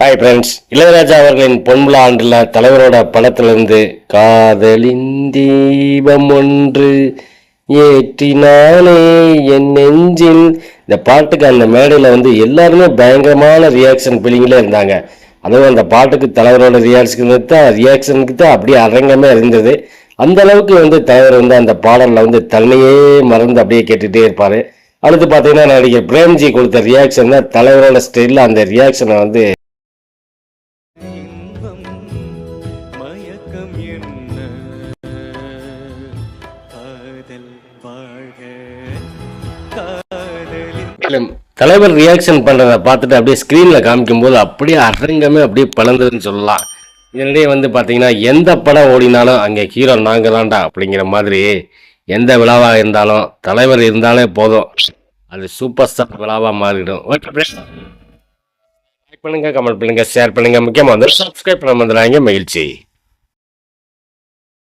Hi friends Ilaiyaraaja அவர்களின் பொன்விழா ஆண்டில் தலைவரோட படத்திலிருந்து காதலின் தீபம் ஒன்று ஏற்றினானே என் நெஞ்சில். இந்த பாட்டுக்கு அந்த மேடையில் வந்து எல்லாருமே பயங்கரமான ரியாக்ஷன் ஃபீலிங்கில் இருந்தாங்க. அதுவும் அந்த பாட்டுக்கு தலைவரோட ரியாக்ஷனுக்கு தான் ரியாக்ஷனுக்கு தான் அப்படியே அரங்கமே இருந்தது. அந்த அளவுக்கு வந்து தலைவர் வந்து அந்த பாடலில் வந்து தன்னையே மறந்து அப்படியே கேட்டுகிட்டே இருப்பார். அடுத்து பார்த்தீங்கன்னா நடிகர் பிரேம்ஜி கொடுத்த ரியாக்ஷன் தான் தலைவரோட ஸ்டைலில் அந்த ரியாக்ஷனை வந்து மயக்கம் என்ன? காதல் வாழ்க. காதலின் தலைவர் ரியாக்ஷன் பண்றத பார்த்துட்டு அப்படியே ஸ்க்ரீனில் காமிக்கும்போது அப்படியே அரங்கமே அப்படியே பழந்ததுன்னு சொல்லலாம். இதனிடையே வந்து பார்த்தீங்கன்னா எந்த படம் ஓடினாலும் அங்கே ஹீரோ நாங்க தான்டா அப்படிங்கிற மாதிரி எந்த விழாவாக இருந்தாலும் தலைவர் இருந்தாலே போதும். அது சூப்பர் ஸ்டார் விழாவாக மாறிடும். ஓகே லைக் பண்ணுங்கள் கமெண்ட் பண்ணுங்கள் ஷேர் பண்ணுங்க. முக்கியமாக வந்து சப்ஸ்கிரைப் பண்ண வந்துடுறாங்க மகிழ்ச்சி.